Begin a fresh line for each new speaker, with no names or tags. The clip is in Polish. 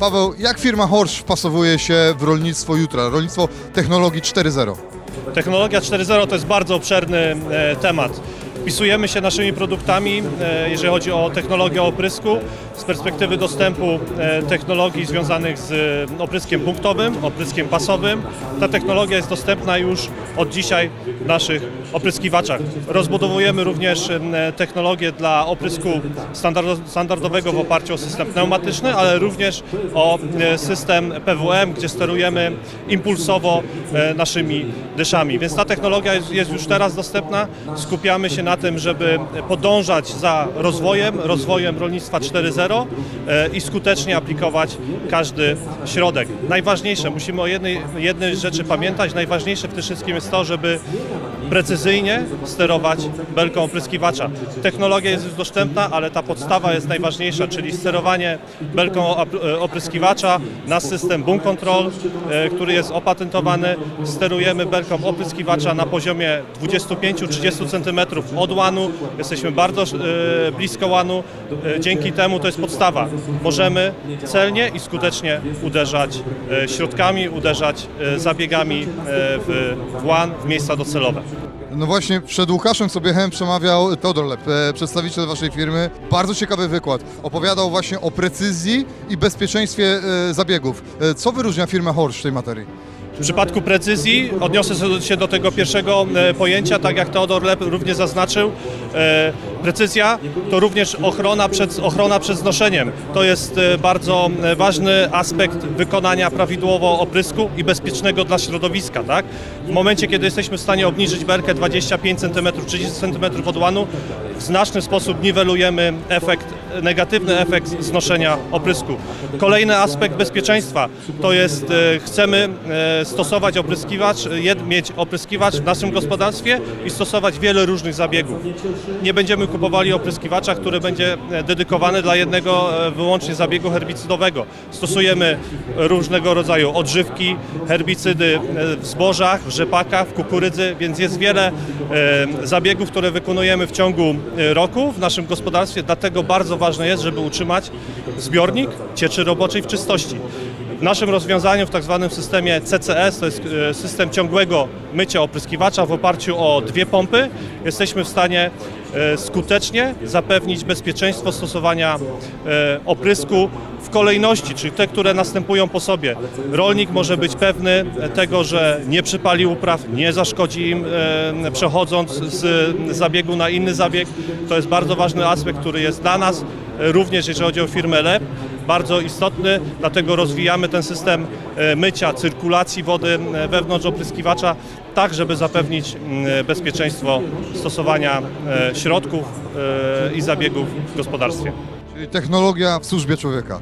Paweł, jak firma Horsch wpasowuje się w rolnictwo jutra, rolnictwo technologii 4.0?
Technologia 4.0 to jest bardzo obszerny e, temat. Wpisujemy się naszymi produktami, e, jeżeli chodzi o technologię oprysku, z perspektywy dostępu e, technologii związanych z e, opryskiem punktowym, opryskiem pasowym. Ta technologia jest dostępna już od dzisiaj w naszych opryskiwaczach. Rozbudowujemy również technologię dla oprysku standardo- standardowego w oparciu o system pneumatyczny, ale również o system PWM, gdzie sterujemy impulsowo naszymi dyszami. Więc ta technologia jest już teraz dostępna. Skupiamy się na tym, żeby podążać za rozwojem, rozwojem rolnictwa 4.0 e, i skutecznie aplikować każdy środek. Najważniejsze, musimy o jednej, jednej rzeczy pamiętać, najważniejsze w tym wszystkim jest to, żeby precyzyjnie sterować belką opryskiwacza. Technologia jest już dostępna, ale ta podstawa jest najważniejsza, czyli sterowanie belką e, opryskiwacza na system Boom Control, e, który jest opatentowany. Sterujemy belką opryskiwacza na poziomie 25-30 cm od łanu. Jesteśmy bardzo e, blisko łanu. E, Dzięki temu to jest podstawa. Możemy celnie i skutecznie uderzać e, środkami, uderzać zabiegami w łan, w miejsca docelowe.
No właśnie, przed Łukaszem Sobiechem przemawiał Teodor Lep, przedstawiciel waszej firmy. Bardzo ciekawy wykład. Opowiadał właśnie o precyzji i bezpieczeństwie zabiegów. Co wyróżnia firmę Horsch w tej materii?
W przypadku precyzji odniosę się do tego pierwszego e, pojęcia, tak jak Teodor Lep również zaznaczył. E, Precyzja to również ochrona przed, ochrona przed znoszeniem. To jest e, bardzo ważny aspekt wykonania prawidłowo oprysku i bezpiecznego dla środowiska. Tak? W momencie, kiedy jesteśmy w stanie obniżyć belkę 25 cm, 30 cm od łanu, w znaczny sposób niwelujemy efekt, negatywny efekt znoszenia oprysku. Kolejny aspekt bezpieczeństwa to jest, e, chcemy e, stosować opryskiwacz, jed, mieć opryskiwacz w naszym gospodarstwie i stosować wiele różnych zabiegów. Nie będziemy kupowali opryskiwacza, który będzie e, dedykowany dla jednego e, wyłącznie zabiegu herbicydowego. Stosujemy różnego rodzaju odżywki, herbicydy e, w zbożach, w rzepakach, w kukurydzy, więc jest wiele e, zabiegów, które wykonujemy w ciągu e, roku w naszym gospodarstwie, dlatego bardzo ważne jest, żeby utrzymać zbiornik cieczy roboczej w czystości. W naszym rozwiązaniu, w tak zwanym systemie CCS, to jest e, system ciągłego mycia opryskiwacza w oparciu o dwie pompy, jesteśmy w stanie skutecznie zapewnić bezpieczeństwo stosowania e, oprysku w kolejności, czyli te, które następują po sobie. Rolnik może być pewny tego, że nie przypali upraw, nie zaszkodzi im e, przechodząc z zabiegu na inny zabieg. To jest bardzo ważny aspekt, który jest dla nas, e, również jeżeli chodzi o firmę LEP, bardzo istotny, dlatego rozwijamy ten system e, mycia, cyrkulacji wody e, wewnątrz opryskiwacza, tak żeby zapewnić mm, bezpieczeństwo stosowania e, środków e, i zabiegów w gospodarstwie.
Czyli technologia w służbie człowieka.